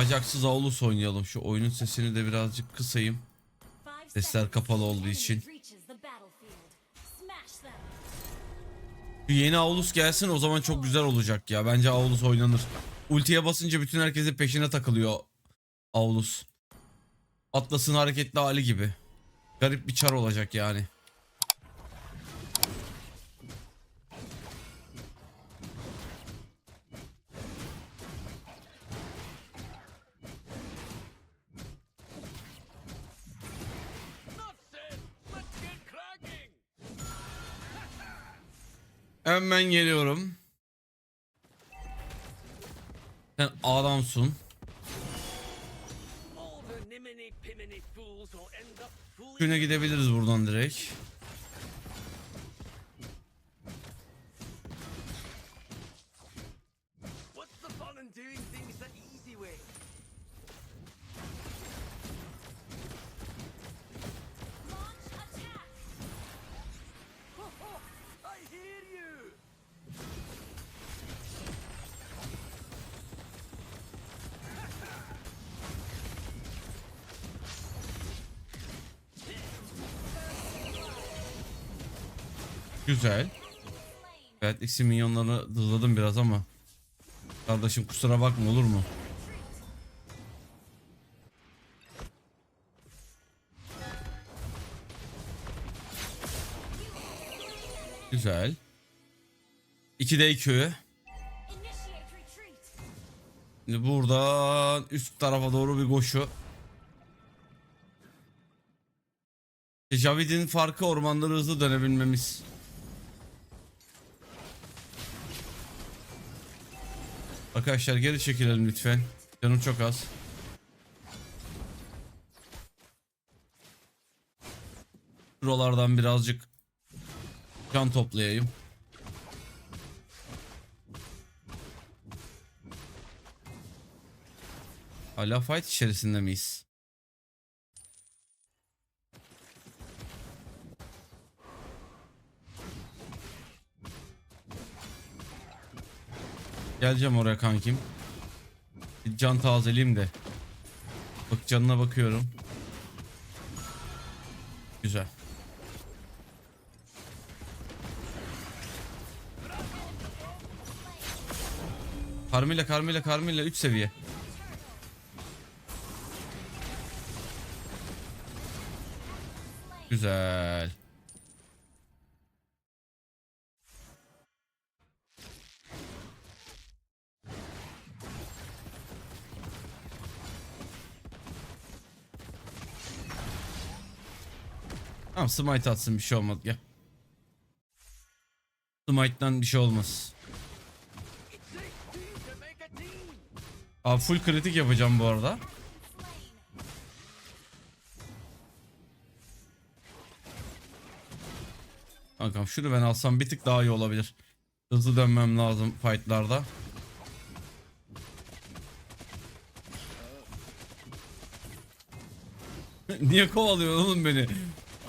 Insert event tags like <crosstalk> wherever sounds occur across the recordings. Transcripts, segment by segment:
Bacaksız Aulus oynayalım. Şu oyunun sesini de birazcık kısayım. Sesler kapalı olduğu için. Şu yeni Aulus gelsin o zaman çok güzel olacak ya. Bence Aulus oynanır. Ultiye basınca bütün herkesin peşine takılıyor Aulus. Atlas'ın hareketli hali gibi. Garip bir çar olacak yani. Hemen geliyorum. Sen adamsın. Güne gidebiliriz buradan direkt. Güzel. Evet X'i minyonları hızladım biraz ama. Kardeşim kusura bakma olur mu? Güzel. 2'de 2. Şimdi buradan üst tarafa doğru bir koşu. Javid'in farkı ormanları hızlı dönebilmemiz. Arkadaşlar geri çekilelim lütfen. Canım çok az. Buralardan birazcık can toplayayım. Hala fight içerisinde miyiz? Geleceğim oraya kankim. Bir can tazeleyeyim de. Bak canına bakıyorum. Güzel. Karmila Karmila Karmila 3 seviye. Güzel. Tamam smite atsın bir şey olmaz gel. Smite'dan bir şey olmaz. Abi full kritik yapacağım bu arada. Kankam şunu ben alsam bir tık daha iyi olabilir. Hızlı dönmem lazım fightlarda. <laughs> niye kovalıyorsun oğlum beni?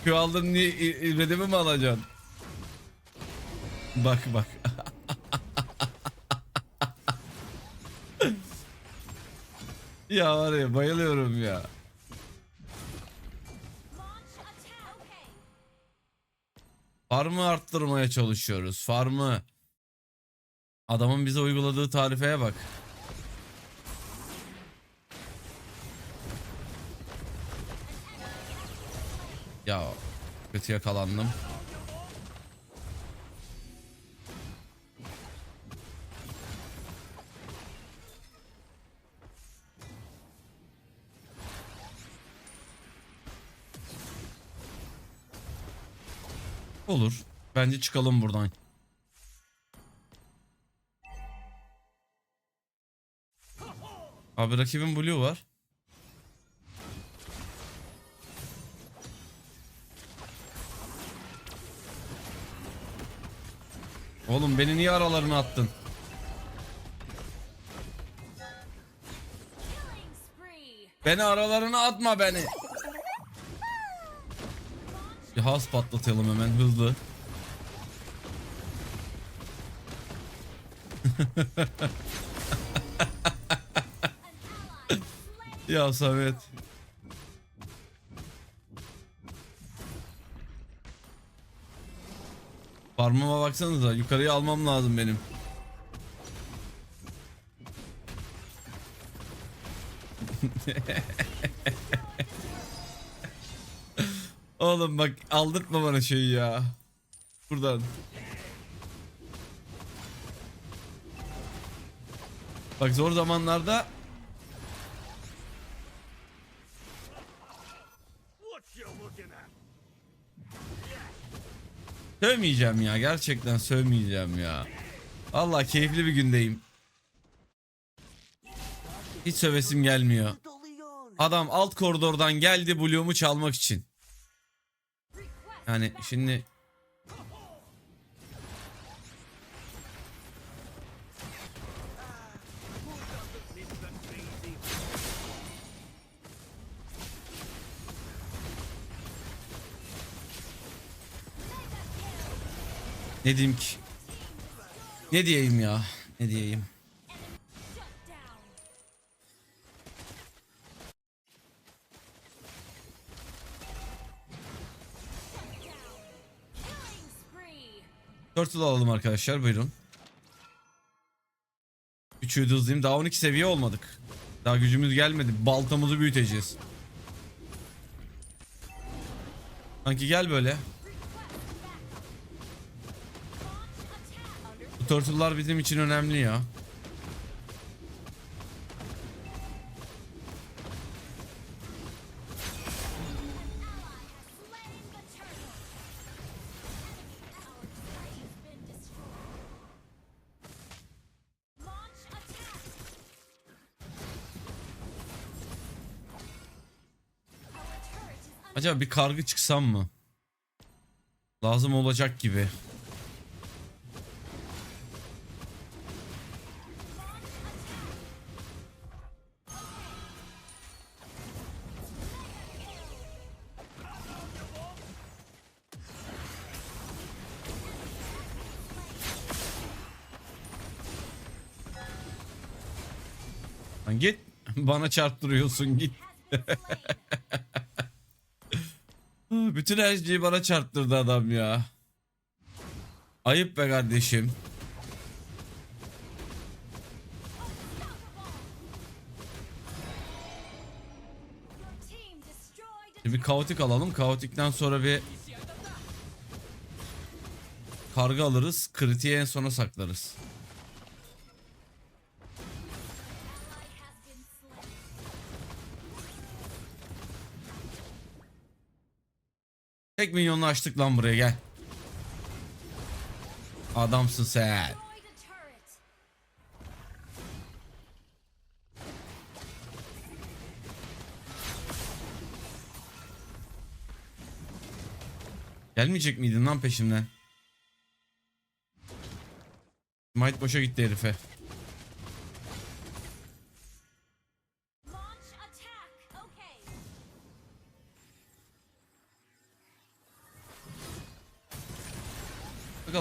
Şu aldın niye i- ibredimi mi alacaksın? Bak bak. <laughs> ya var ya bayılıyorum ya. Farmı arttırmaya çalışıyoruz. Farmı. Adamın bize uyguladığı tarifeye bak. Ya kötü yakalandım. Olur. Bence çıkalım buradan. Abi rakibin blue var. Oğlum beni niye aralarına attın? Beni aralarına atma beni. Bir has patlatalım hemen hızlı. <laughs> Ya Samet. Farmıma baksanıza yukarıya almam lazım benim. <laughs> Oğlum bak aldırtma bana şeyi ya. Buradan. Bak zor zamanlarda Sövmeyeceğim ya gerçekten sövmeyeceğim ya. Vallahi keyifli bir gündeyim. Hiç sövesim gelmiyor. Adam alt koridordan geldi Blue'umu çalmak için. Yani şimdi ne diyeyim ki? Ne diyeyim ya? Ne diyeyim? Turtle alalım arkadaşlar buyurun. Üçü de hızlıyım. Daha 12 seviye olmadık. Daha gücümüz gelmedi. Baltamızı büyüteceğiz. Sanki gel böyle. Turtle'lar bizim için önemli ya. Acaba bir kargı çıksam mı? Lazım olacak gibi. Bana çarptırıyorsun git. <laughs> Bütün her bana çarptırdı adam ya. Ayıp be kardeşim. Bir kaotik alalım. Kaotikten sonra bir karga alırız. Kritiği en sona saklarız. Tek minyonunu açtık lan buraya gel. Adamsın sen. Gelmeyecek miydin lan peşimden? Might boşa gitti herife.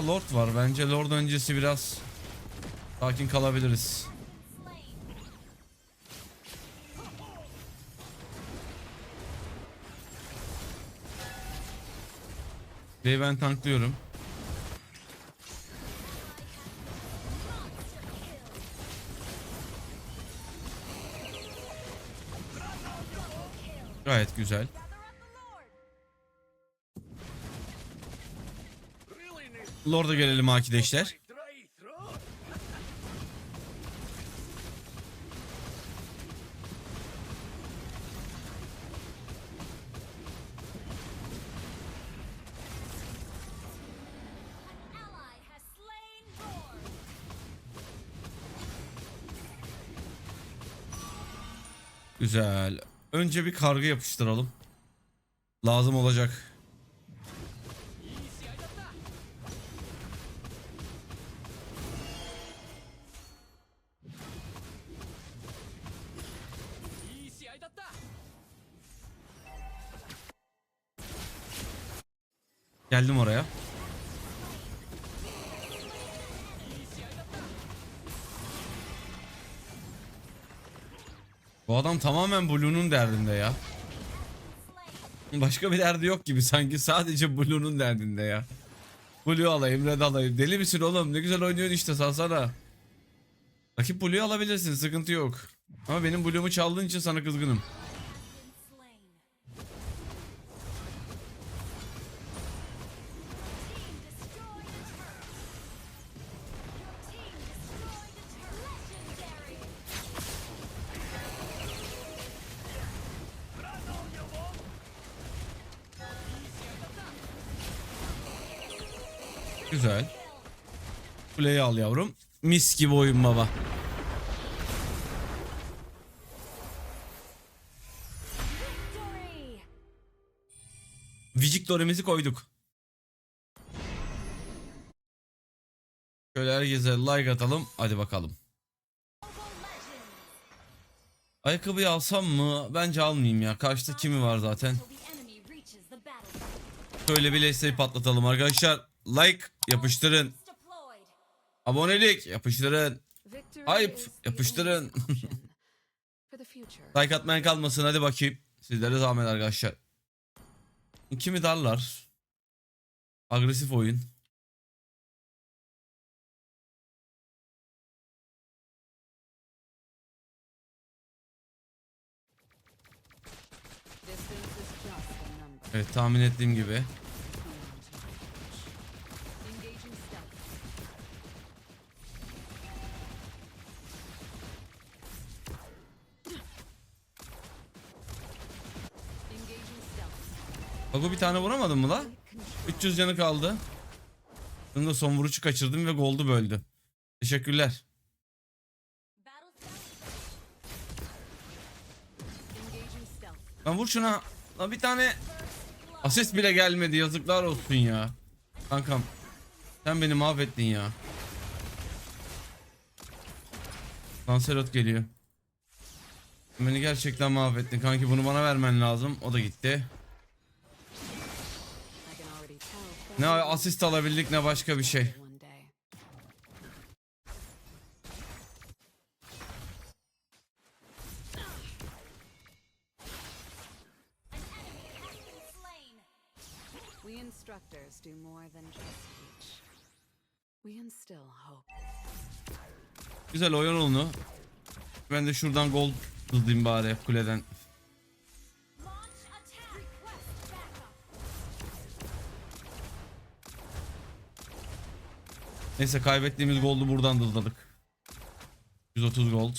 Bakın Lord var. Bence Lord öncesi biraz sakin kalabiliriz. Ve ben tanklıyorum. Gayet güzel. Lord'a gelelim arkadaşlar. Güzel. Önce bir kargı yapıştıralım. Lazım olacak. Geldim oraya. Bu adam tamamen Blue'nun derdinde ya. Başka bir derdi yok gibi sanki sadece Blue'nun derdinde ya. Blue alayım, red alayım. Deli misin oğlum? Ne güzel oynuyorsun işte salsana. Rakip Blue'yu alabilirsin sıkıntı yok. Ama benim Blue'umu çaldığın için sana kızgınım. Güzel. Kuleyi al yavrum. Mis gibi oyun baba. Victor'imizi koyduk. Şöyle herkese like atalım. Hadi bakalım. Ayakkabıyı alsam mı? Bence almayayım ya. Karşıda kimi var zaten. Şöyle bir lesteyi patlatalım arkadaşlar. Like yapıştırın. Abonelik yapıştırın. Ayıp, yapıştırın. <laughs> Like atmayan kalmasın hadi bakayım. Sizlere zahmet arkadaşlar. Kimi darlar? Agresif oyun. Evet tahmin ettiğim gibi. Bago bir tane vuramadın mı la? 300 canı kaldı. Bunu da son vuruşu kaçırdım ve goldu böldü. Teşekkürler. Lan vur şuna. Lan bir tane asist bile gelmedi. Yazıklar olsun ya. Kankam. Sen beni mahvettin ya. Lancelot geliyor. Beni gerçekten mahvettin. Kanki bunu bana vermen lazım. O da gitti. Ne asist alabildik ne başka bir şey. We instructors do more than just teach. We instill hope. Güzel oyun onu. Ben de şuradan gol hızlayayım bari kuleden. Neyse kaybettiğimiz goldu buradan dızladık. 130 gold.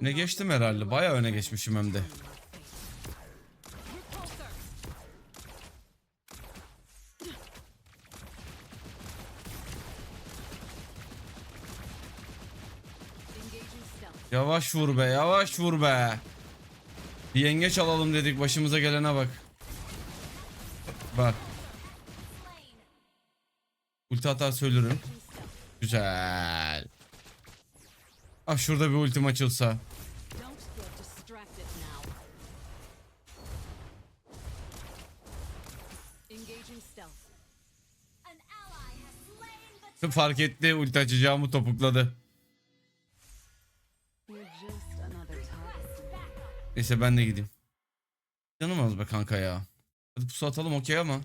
Ne geçtim herhalde. Bayağı öne geçmişim hem de. Yavaş vur be, yavaş vur be. Bir yengeç alalım dedik, başımıza gelene bak. Bak. Ulti atar söylerim. Güzel. Ah şurada bir ultim açılsa. Fark etti ulti açacağımı topukladı. Neyse ben de gideyim. Canım az be kanka ya. Hadi pusu atalım okey ama.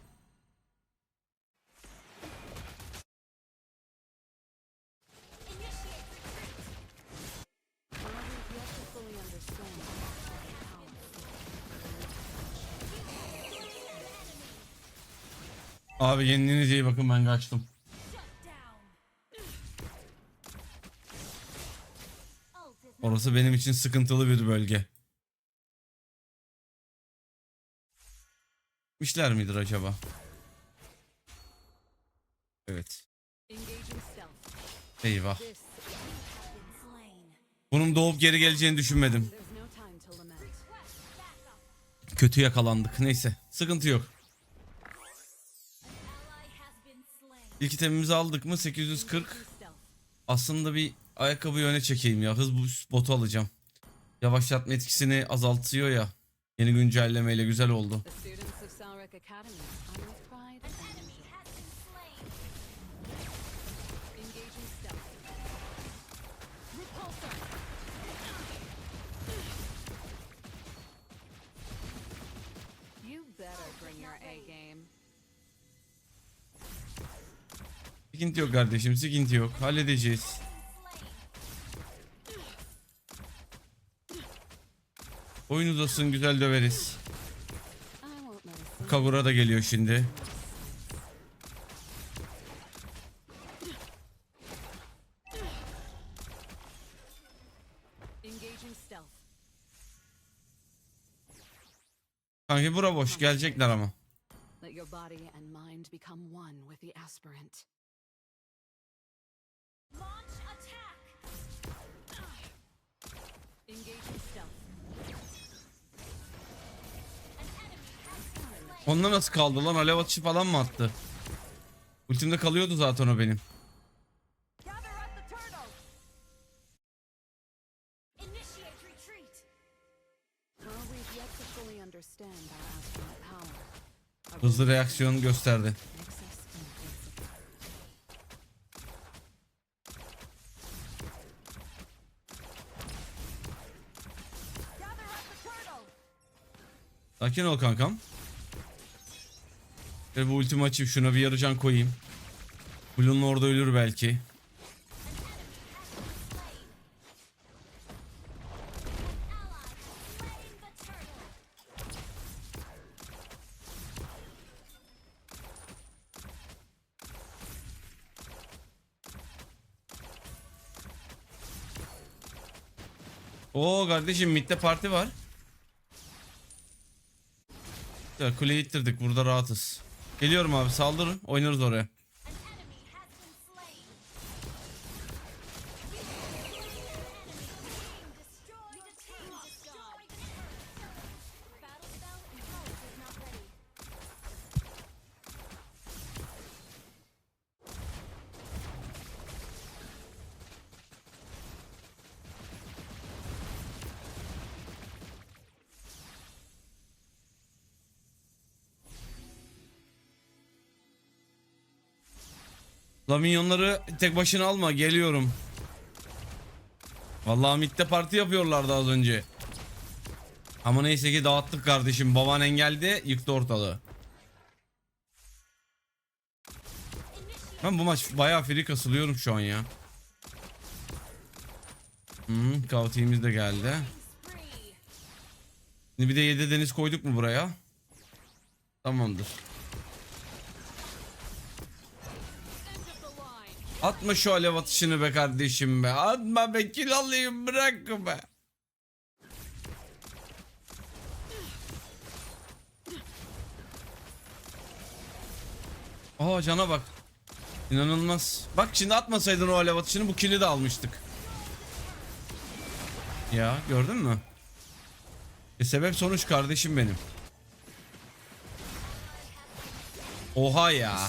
Abi kendinize iyi bakın ben kaçtım. Orası benim için sıkıntılı bir bölge. İşler midir acaba? Evet. Eyvah. Bunun doğup geri geleceğini düşünmedim. Kötü yakalandık. Neyse. Sıkıntı yok. İlk itemimizi aldık mı? 840. Stealth. Aslında bir ayakkabıyı öne çekeyim ya. Hız botu alacağım. Yavaşlatma etkisini azaltıyor ya. Yeni güncellemeyle güzel oldu. Academy's finest pride An and enemy has been slain. Engaging stealth. Repulsor. You better bring your A game. Sıkıntı yok kardeşim, sıkıntı yok. Halledeceğiz. Oyun uzasın, güzel döveriz. Kagura da geliyor şimdi. Kanki bura boş gelecekler ama. Onda nasıl kaldı lan? Alev atışı falan mı attı? Ultimde kalıyordu zaten o benim. Hızlı reaksiyon gösterdi. Sakin ol kankam. Ve bu ultimi açayım şuna bir yarıcan koyayım. Bloom'un orada ölür belki. Oo kardeşim midde parti var. Ya kuleyi ittirdik burada rahatız. Geliyorum abi saldırın oynarız oraya. La minyonları tek başına alma geliyorum. Vallahi midde parti yapıyorlardı az önce. Ama neyse ki dağıttık kardeşim. Baban geldi yıktı ortalığı. Ben bu maç bayağı free kasılıyorum şu an ya. Hmm, kavtiğimiz de geldi. Şimdi bir de 7 deniz koyduk mu buraya? Tamamdır. Atma şu alev atışını be kardeşim be. Atma be kill alayım bırak be. Aa cana bak. İnanılmaz. Bak şimdi atmasaydın o alev atışını bu kill'i de almıştık. Ya gördün mü? E sebep sonuç kardeşim benim. Oha ya.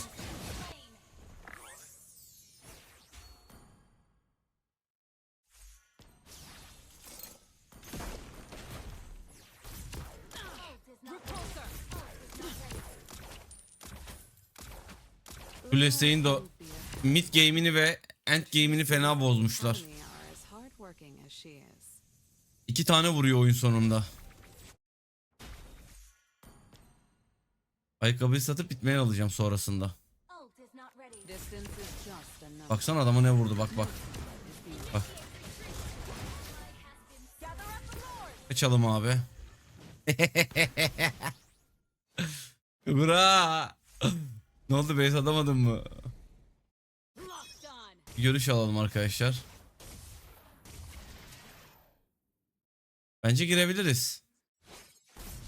Blessing'in de mid game'ini ve end game'ini fena bozmuşlar. İki tane vuruyor oyun sonunda. Ayakkabıyı satıp bitmeye alacağım sonrasında. Baksana adama ne vurdu bak bak. Bak. Kaçalım abi. <laughs> Bura. Ne oldu base atamadın mı? Görüş alalım arkadaşlar. Bence girebiliriz.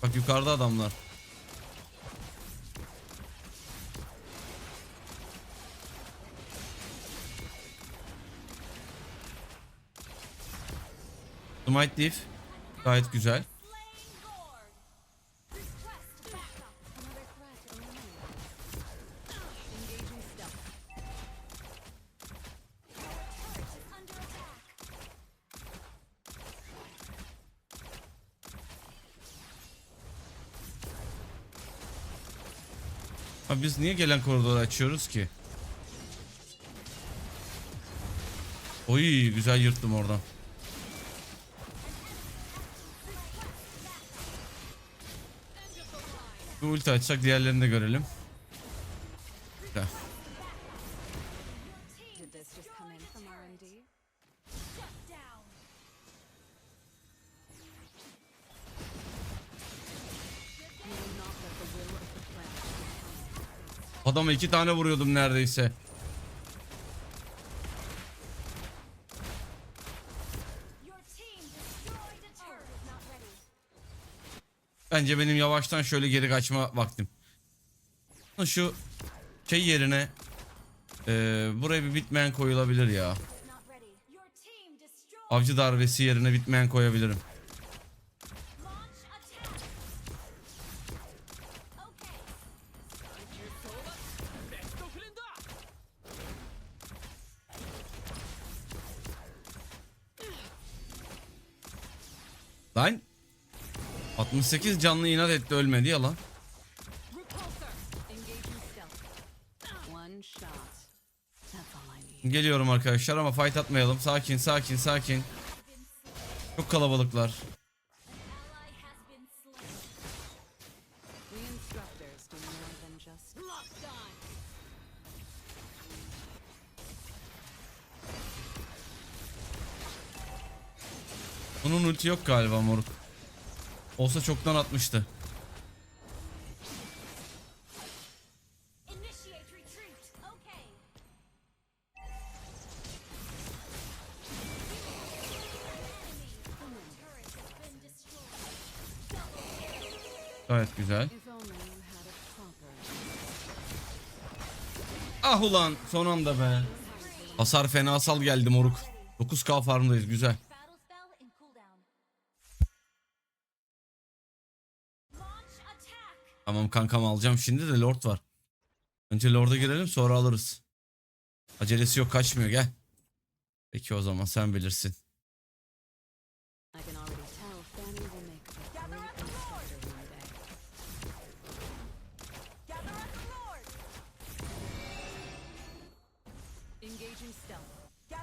Bak yukarıda adamlar. Smite Diff. Gayet güzel. Abi biz niye gelen koridoru açıyoruz ki? Oy güzel yırttım oradan. Bir ulti açsak diğerlerini de görelim. Adama iki tane vuruyordum neredeyse. Bence benim yavaştan şöyle geri kaçma vaktim. Şu şey yerine eee, buraya bir bitmeyen koyulabilir ya. Avcı darbesi yerine bitmeyen koyabilirim. 68 canlı inat etti ölmedi ya lan. Geliyorum arkadaşlar ama fight atmayalım. Sakin sakin sakin. Çok kalabalıklar. Bunun ulti yok galiba moruk. Olsa çoktan atmıştı. Gayet güzel. Ah ulan son anda be. Hasar fenasal geldi moruk. 9k farmdayız güzel. Tamam kankam alacağım şimdi de lord var. Önce lord'a girelim sonra alırız. Acelesi yok kaçmıyor gel. Peki o zaman sen bilirsin.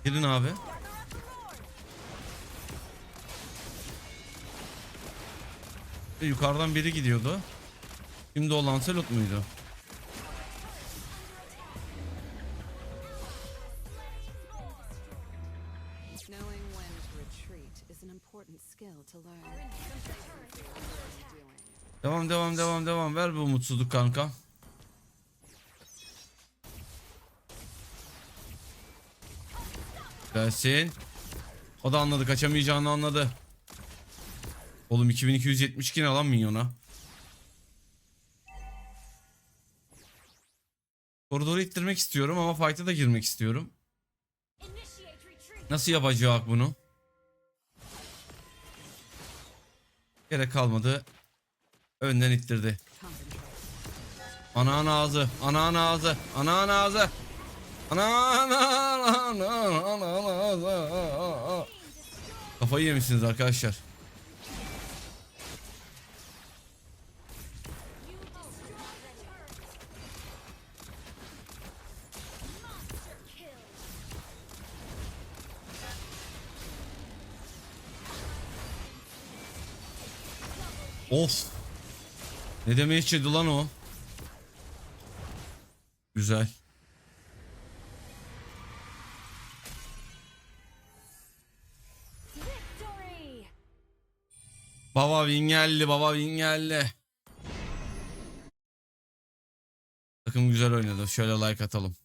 Girin abi. Yukarıdan biri gidiyordu. Şimdi o Lancelot muydu? Devam devam devam devam. Ver bu umutsuzluk kanka. Gelsin. O da anladı. Kaçamayacağını anladı. Oğlum 2272 ne lan minyona? Koridoru ittirmek istiyorum ama fight'a da girmek istiyorum. Nasıl yapacak bunu? Gerek kalmadı. Önden ittirdi. Concentrate. Ana ana ağzı, ana ana ağzı, ana ana ağzı. Ana ana ana ana ana ana ağzı. Kafayı yemişsiniz arkadaşlar. Of. Ne demeye içirdi lan o? Güzel. Baba win geldi, baba win geldi. Takım güzel oynadı. Şöyle like atalım.